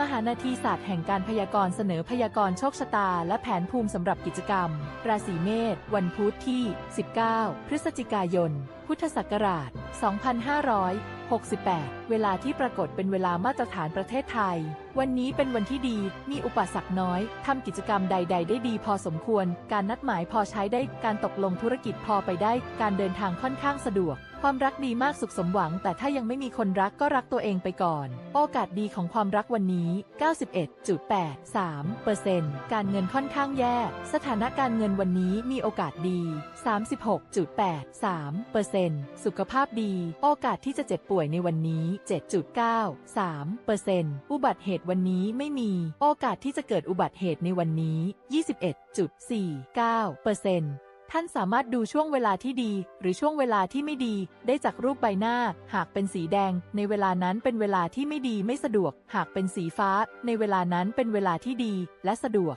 มหานาทีศาสตร์แห่งการพยากรณ์เสนอพยากรณ์โชคชะตา และแผนภูมิสำหรับกิจกรรม ราศีเมษวันพุธที่ 19 พฤศจิกายน พุทธศักราช 2568 เวลาที่ปรากฏเป็นเวลามาตรฐานประเทศไทย วันนี้เป็นวันที่ดี มีอุปสรรคน้อย ทำกิจกรรมใด ๆ ได้ดีพอสมควร การนัดหมายพอใช้ได้ การตกลงธุรกิจพอไปได้ การเดินทางค่อนข้างสะดวก ความรักดีมากสุขสมหวัง แต่ถ้ายังไม่มีคนรักก็รักตัวเองไปก่อน โอกาสดีของความรักวันนี้ 91.83%การเงินค่อนข้างแย่ สถานะการเงินวันนี้มีโอกาสดี 36.83%สุขภาพดี โอกาสที่จะเจ็บป่วยในวันนี้ 7.93%อุบัติเหตุวันนี้ไม่มี โอกาสที่จะเกิดอุบัติเหตุในวันนี้ 21.49%ท่านสามารถดูช่วงเวลาที่ดี หรือช่วงเวลาที่ไม่ดี ได้จากรูปใบหน้า หากเป็นสีแดง ในเวลานั้นเป็นเวลาที่ไม่ดีไม่สะดวก หากเป็นสีฟ้า ในเวลานั้นเป็นเวลาที่ดี และสะดวก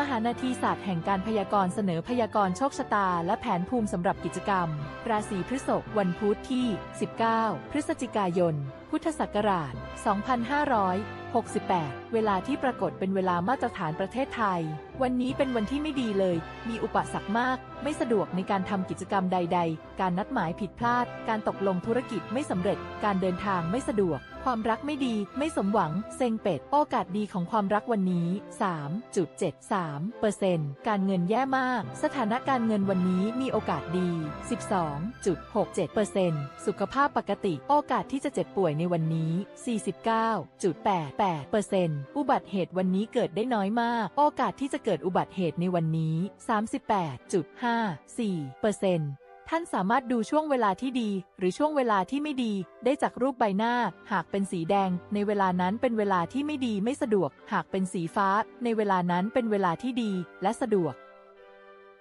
มหานาทีศาสตร์แห่งการพยากรณ์เสนอพยากรณ์โชคชะตา และแผนภูมิสำหรับกิจกรรม ราศีพฤษภวันพุธที่ 19 พฤศจิกายน พุทธศักราช 2568 เวลาที่ปรากฏเป็นเวลามาตรฐานประเทศไทย วันนี้เป็นวันที่ไม่ดีเลย มีอุปสรรคมาก ไม่สะดวกในการทำกิจกรรมใด ๆ การนัดหมายผิดพลาด การตกลงธุรกิจไม่สำเร็จ การเดินทางไม่สะดวก ความรักไม่ดี ไม่สมหวัง เซ็งเป็ด โอกาสดีของความรักวันนี้ 3.73%การเงินแย่มาก สถานะการเงินวันนี้มีโอกาสดี 12.67%สุขภาพปกติ โอกาสที่จะเจ็บป่วยในวันนี้ 49.88%อุบัติเหตุวันนี้เกิดได้น้อยมาก โอกาสที่จะเกิดกิดอุบัติเหตุในวันนี้ 38.54%ท่านสามารถดูช่วงเวลาที่ดี หรือช่วงเวลาที่ไม่ดี ได้จากรูปใบหน้า หากเป็นสีแดง ในเวลานั้นเป็นเวลาที่ไม่ดีไม่สะดวก หากเป็นสีฟ้า ในเวลานั้นเป็นเวลาที่ดี และสะดวก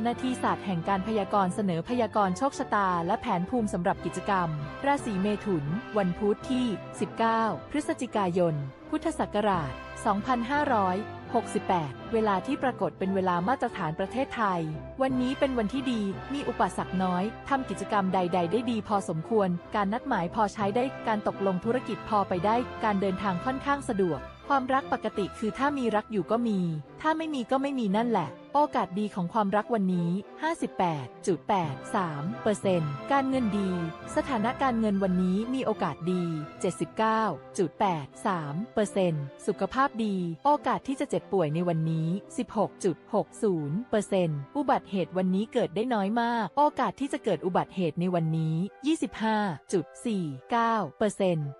หานาทีศาสตร์แห่งการพยากรณ์เสนอพยากรณ์โชคชะตา และแผนภูมิสำหรับกิจกรรม ราศีเมถุน วันพุธที่ 19 พฤศจิกายน พุทธศักราช 2568 เวลาที่ปรากฏเป็นเวลามาตรฐานประเทศไทย วันนี้เป็นวันที่ดี มีอุปสรรคน้อย ทำกิจกรรมใด ๆ ได้ดีพอสมควร การนัดหมายพอใช้ได้ การตกลงธุรกิจพอไปได้ การเดินทางค่อนข้างสะดวก ความรักปกติคือถ้ามีรักอยู่ก็มี ถ้าไม่มีก็ไม่มีนั่นแหละ โอกาสดีของความรักวันนี้ 58.83%การเงินดี สถานะการเงินวันนี้มีโอกาสดี 79.83%สุขภาพดี โอกาสที่จะเจ็บป่วยในวันนี้ 16.60%อุบัติเหตุวันนี้เกิดได้น้อยมาก โอกาสที่จะเกิดอุบัติเหตุในวันนี้ 25.49%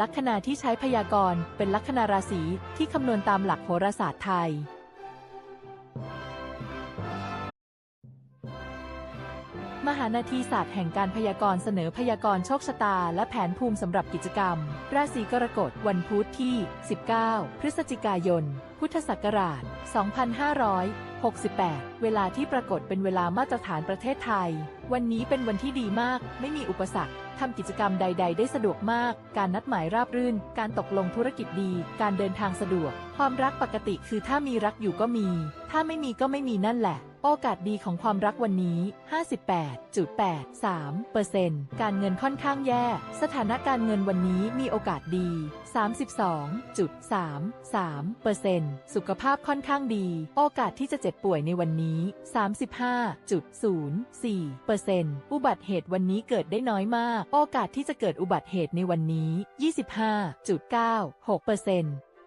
ลัคนาที่ใช้พยากรณ์เป็นลัคนาราศีที่คำนวณตามหลักโหราศาสตร์ไทย มหานาทีศาสตร์แห่งการพยากรณ์เสนอพยากรณ์โชคชะตา และแผนภูมิสำหรับกิจกรรม ราศีกรกฎวันพุธที่ 19 พฤศจิกายน พุทธศักราช 2568 เวลาที่ปรากฏเป็นเวลามาตรฐานประเทศไทย วันนี้เป็นวันที่ดีมาก ไม่มีอุปสรรคทำกิจกรรมใด ๆ ได้สะดวกมาก การนัดหมายราบรื่น การตกลงธุรกิจดี การเดินทางสะดวก ความรักปกติคือถ้ามีรักอยู่ก็มี ถ้าไม่มีก็ไม่มีนั่นแหละ โอกาสดีของความรักวันนี้ 58.83%การเงินค่อนข้างแย่ สถานะการเงินวันนี้มีโอกาสดี 32.33%สุขภาพค่อนข้างดี โอกาสที่จะเจ็บป่วยในวันนี้ 35.04%อุบัติเหตุวันนี้เกิดได้น้อยมาก โอกาสที่จะเกิดอุบัติเหตุในวันนี้ 25.96%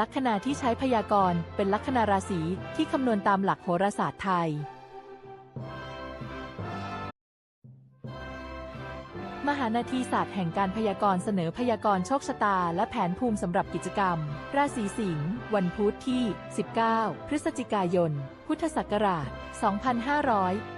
ลัคนาที่ใช้พยากรณ์เป็นลัคนาราศีที่คำนวณตามหลักโหราศาสตร์ไทย มหานาทีศาสตร์แห่งการพยากรณ์เสนอพยากรณ์โชคชะตา และแผนภูมิสำหรับกิจกรรม ราศีสิงห์วันพุธที่ 19 พฤศจิกายน พุทธศักราช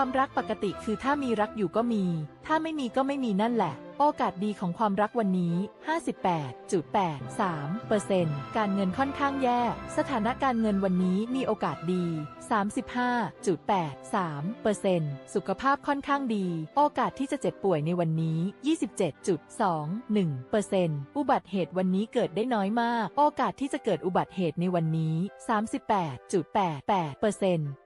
ความรักปกติคือถ้ามีรักอยู่ก็มี ถ้าไม่มีก็ไม่มีนั่นแหละ โอกาสดีของความรักวันนี้ 58.83%การเงินค่อนข้างแย่ สถานะการเงินวันนี้มีโอกาสดี 35.83%สุขภาพค่อนข้างดี โอกาสที่จะเจ็บป่วยในวันนี้ 27.21%อุบัติเหตุวันนี้เกิดได้น้อยมาก โอกาสที่จะเกิดอุบัติเหตุในวันนี้ 38.88%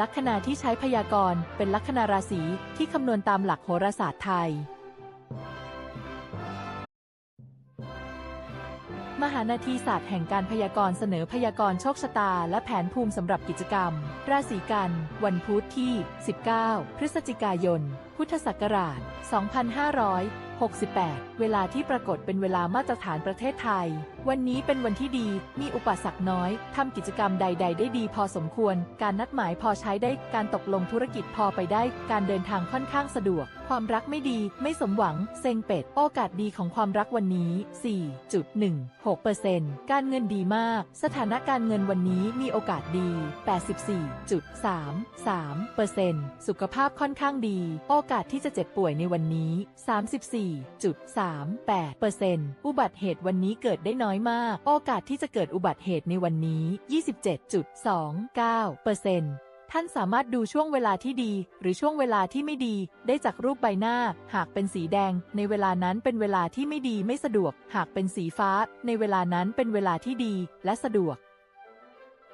ลัคนาที่ใช้พยากรณ์เป็นลัคนาราศีที่คำนวณตามหลักโหราศาสตร์ไทย มหานาทีศาสตร์แห่งการพยากรณ์เสนอพยากรณ์โชคชะตา และแผนภูมิสำหรับกิจกรรม ราศีกัน วันพุธที่ 19 พฤศจิกายน พุทธศักราช 2500 68 เวลาที่ปรากฏเป็นเวลามาตรฐานประเทศไทย วันนี้เป็นวันที่ดี มีอุปสรรคน้อย ทำกิจกรรมใด ๆ ได้ดีพอสมควร การนัดหมายพอใช้ได้ การตกลงธุรกิจพอไปได้ การเดินทางค่อนข้างสะดวก ความรักไม่ดี ไม่สมหวัง เซ็งเป็ด โอกาสดีของความรักวันนี้ 4.16%การเงินดีมาก สถานะการเงินวันนี้มีโอกาสดี 84.33%สุขภาพค่อนข้างดี โอกาสที่จะเจ็บป่วยในวันนี้4.38%อุบัติเหตุวันนี้เกิดได้น้อยมาก โอกาสที่จะเกิดอุบัติเหตุในวันนี้ 27.29%ท่านสามารถดูช่วงเวลาที่ดี หรือช่วงเวลาที่ไม่ดี ได้จากรูปใบหน้า หากเป็นสีแดง ในเวลานั้นเป็นเวลาที่ไม่ดีไม่สะดวก หากเป็นสีฟ้า ในเวลานั้นเป็นเวลาที่ดี และสะดวก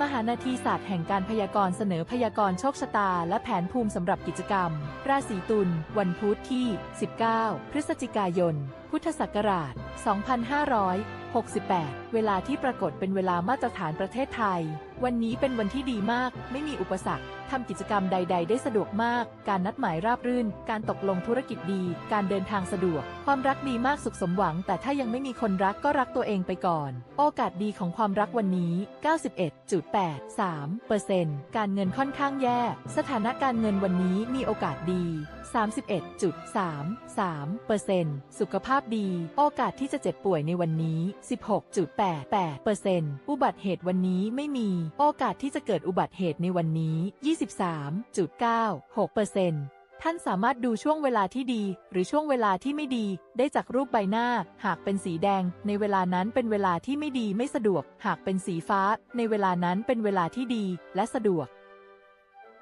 มหานาทีศาสตร์แห่งการพยากรณ์เสนอพยากรณ์โชคชะตา และแผนภูมิสำหรับกิจกรรม ราศีตุลวันพุธที่ 19 พฤศจิกายน พุทธศักราช 68 เวลาที่ปรากฏเป็นเวลามาตรฐานประเทศไทย วันนี้เป็นวันที่ดีมาก ไม่มีอุปสรรคทำกิจกรรมใด ๆ ได้สะดวกมาก การนัดหมายราบรื่น การตกลงธุรกิจดี การเดินทางสะดวก ความรักดีมากสุขสมหวัง แต่ถ้ายังไม่มีคนรักก็รักตัวเองไปก่อน โอกาสดีของความรักวันนี้ 91.83%การเงินค่อนข้างแย่ สถานะการเงินวันนี้มีโอกาสดี 31.33%สุขภาพดี โอกาสที่จะเจ็บป่วยในวันนี้16.88%อุบัติเหตุวันนี้ไม่มี โอกาสที่จะเกิดอุบัติเหตุในวันนี้ 23.96%ท่านสามารถดูช่วงเวลาที่ดี หรือช่วงเวลาที่ไม่ดี ได้จากรูปใบหน้า หากเป็นสีแดง ในเวลานั้นเป็นเวลาที่ไม่ดีไม่สะดวก หากเป็นสีฟ้า ในเวลานั้นเป็นเวลาที่ดี และสะดวก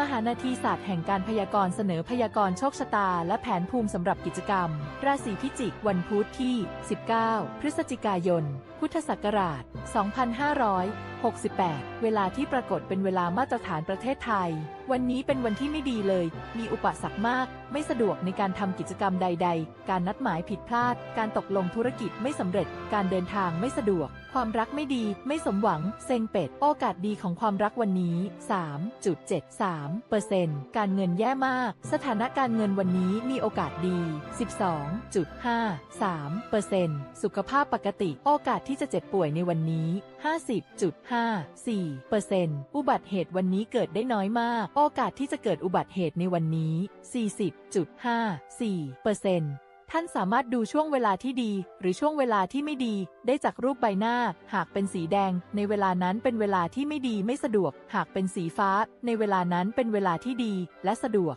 มหานาทีศาสตร์แห่งการพยากรณ์เสนอพยากรณ์โชคชะตา และแผนภูมิสำหรับกิจกรรม ราศีพิจิก วันพุธที่ 19 พฤศจิกายน พุทธศักราช 2568 เวลาที่ปรากฏเป็นเวลามาตรฐานประเทศไทย วันนี้เป็นวันที่ไม่ดีเลย มีอุปสรรคมาก ไม่สะดวกในการทำกิจกรรมใด ๆ การนัดหมายผิดพลาด การตกลงธุรกิจไม่สำเร็จ การเดินทางไม่สะดวก ความรักไม่ดี ไม่สมหวัง เซ็งเป็ด โอกาสดีของความรักวันนี้ 3.73เปอร์เซ็นต์การเงินแย่มาก สถานะการเงินวันนี้มีโอกาสดี 12.53เปอร์เซ็นต์สุขภาพปกติ โอกาสที่จะเจ็บป่วยในวันนี้ 50.54เปอร์เซ็นต์อุบัติเหตุวันนี้เกิดได้น้อยมาก โอกาสที่จะเกิดอุบัติเหตุในวันนี้ 40.54เปอร์เซ็นต์ท่านสามารถดูช่วงเวลาที่ดี หรือช่วงเวลาที่ไม่ดี ได้จากรูปใบหน้า หากเป็นสีแดง ในเวลานั้นเป็นเวลาที่ไม่ดีไม่สะดวก หากเป็นสีฟ้า ในเวลานั้นเป็นเวลาที่ดี และสะดวก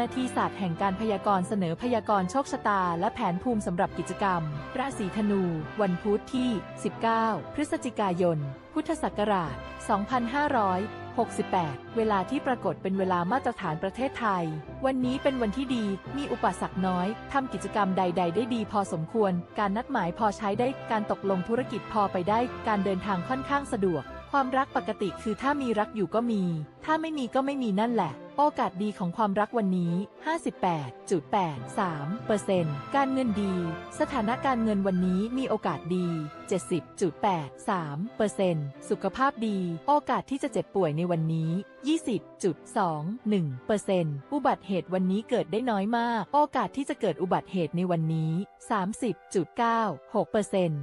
หานาทีศาสตร์แห่งการพยากรณ์เสนอพยากรณ์โชคชะตา และแผนภูมิสำหรับกิจกรรม ราศีธนู วันพุธที่ 19 พฤศจิกายน พุทธศักราช 2568 เวลาที่ปรากฏเป็นเวลามาตรฐานประเทศไทย วันนี้เป็นวันที่ดี มีอุปสรรคน้อย ทำกิจกรรมใด ๆ ได้ดีพอสมควร การนัดหมายพอใช้ได้ การตกลงธุรกิจพอไปได้ การเดินทางค่อนข้างสะดวก ความรักปกติคือถ้ามีรักอยู่ก็มี ถ้าไม่มีก็ไม่มีนั่นแหละ โอกาสดีของความรักวันนี้ 58.83เปอร์เซ็นต์การเงินดี สถานะการเงินวันนี้มีโอกาสดี 70.83เปอร์เซ็นต์สุขภาพดี โอกาสที่จะเจ็บป่วยในวันนี้ 20.21เปอร์เซ็นต์อุบัติเหตุวันนี้เกิดได้น้อยมาก โอกาสที่จะเกิดอุบัติเหตุในวันนี้ 30.96เปอร์เซ็นต์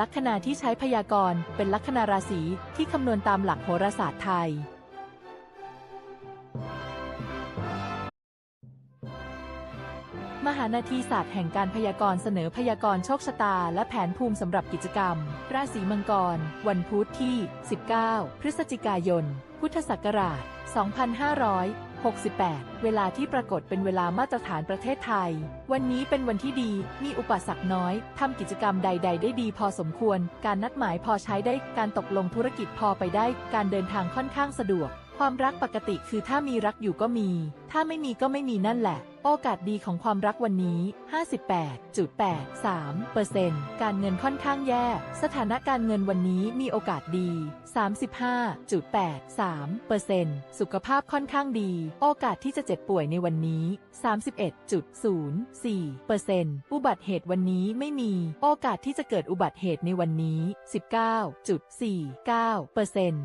ลัคนาที่ใช้พยากรณ์เป็นลัคนาราศีที่คำนวณตามหลักโหราศาสตร์ไทย มหานาทีศาสตร์แห่งการพยากรณ์เสนอพยากรณ์โชคชะตา และแผนภูมิสำหรับกิจกรรม ราศีมังกร วันพุธที่ 19 พฤศจิกายน พุทธศักราช 2500 68 เวลาที่ปรากฏเป็นเวลามาตรฐานประเทศไทย วันนี้เป็นวันที่ดี มีอุปสรรคน้อย ทำกิจกรรมใด ๆ ได้ดีพอสมควร การนัดหมายพอใช้ได้ การตกลงธุรกิจพอไปได้ การเดินทางค่อนข้างสะดวก ความรักปกติคือถ้ามีรักอยู่ก็มี ถ้าไม่มีก็ไม่มีนั่นแหละ โอกาสดีของความรักวันนี้ 58.83เปอร์เซ็นต์การเงินค่อนข้างแย่ สถานะการเงินวันนี้มีโอกาสดี 35.83เปอร์เซ็นต์สุขภาพค่อนข้างดี โอกาสที่จะเจ็บป่วยในวันนี้ 31.04เปอร์เซ็นต์อุบัติเหตุวันนี้ไม่มี โอกาสที่จะเกิดอุบัติเหตุในวันนี้ 19.49เปอร์เซ็นต์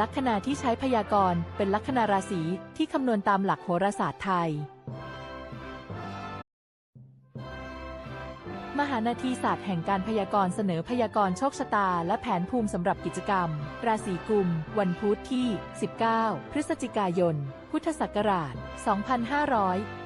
ลัคนาที่ใช้พยากรณ์เป็นลัคนาราศีที่คำนวณตามหลักโหราศาสตร์ไทย มหานาทีศาสตร์แห่งการพยากรณ์เสนอพยากรณ์โชคชะตา และแผนภูมิสำหรับกิจกรรม ราศีกุม วันพุธที่ 19 พฤศจิกายน พุทธศักราช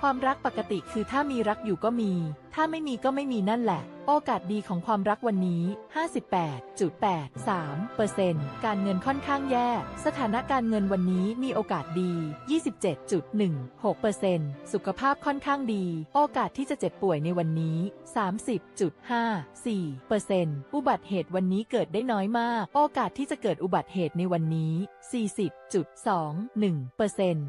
ความรักปกติคือถ้ามีรักอยู่ก็มี ถ้าไม่มีก็ไม่มีนั่นแหละ โอกาสดีของความรักวันนี้ 58.83เปอร์เซ็นต์การเงินค่อนข้างแย่ สถานะการเงินวันนี้มีโอกาสดี 27.16เปอร์เซ็นต์สุขภาพค่อนข้างดี โอกาสที่จะเจ็บป่วยในวันนี้ 30.54เปอร์เซ็นต์อุบัติเหตุวันนี้เกิดได้น้อยมาก โอกาสที่จะเกิดอุบัติเหตุในวันนี้ 40.21เปอร์เซ็นต์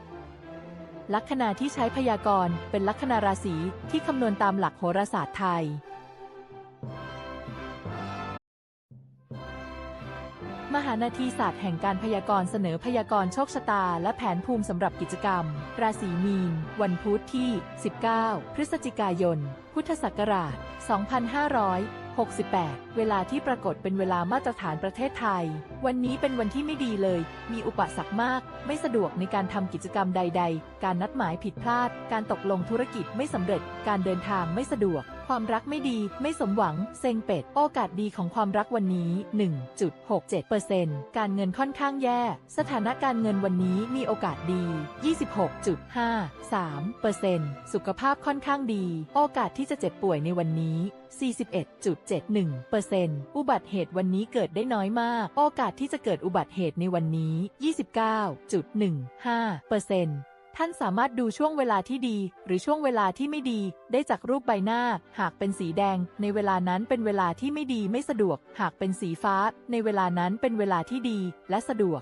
ลัคนาที่ใช้พยากรณ์เป็นลัคนาราศีที่คำนวณตามหลักโหราศาสตร์ไทย มหานาทีศาสตร์แห่งการพยากรณ์เสนอพยากรณ์โชคชะตา และแผนภูมิสำหรับกิจกรรม ราศีมีน วันพุธที่ 19 พฤศจิกายน พุทธศักราช 68 เวลาที่ปรากฏเป็นเวลามาตรฐานประเทศไทย วันนี้เป็นวันที่ไม่ดีเลย มีอุปสรรคมาก ไม่สะดวกในการทำกิจกรรมใด ๆ การนัดหมายผิดพลาด การตกลงธุรกิจไม่สำเร็จ การเดินทางไม่สะดวก ความรักไม่ดี ไม่สมหวัง เซ็งเป็ด โอกาสดีของความรักวันนี้ 1.67%การเงินค่อนข้างแย่ สถานการเงินวันนี้มีโอกาสดี 26.53%สุขภาพค่อนข้างดี โอกาสที่จะเจ็บป่วยในวันนี้ 41.71%อุบัติเหตุวันนี้เกิดได้น้อยมาก โอกาสที่จะเกิดอุบัติเหตุในวันนี้ 29.15%ท่านสามารถดูช่วงเวลาที่ดี หรือช่วงเวลาที่ไม่ดี ได้จากรูปใบหน้า หากเป็นสีแดง ในเวลานั้นเป็นเวลาที่ไม่ดีไม่สะดวก หากเป็นสีฟ้า ในเวลานั้นเป็นเวลาที่ดี และสะดวก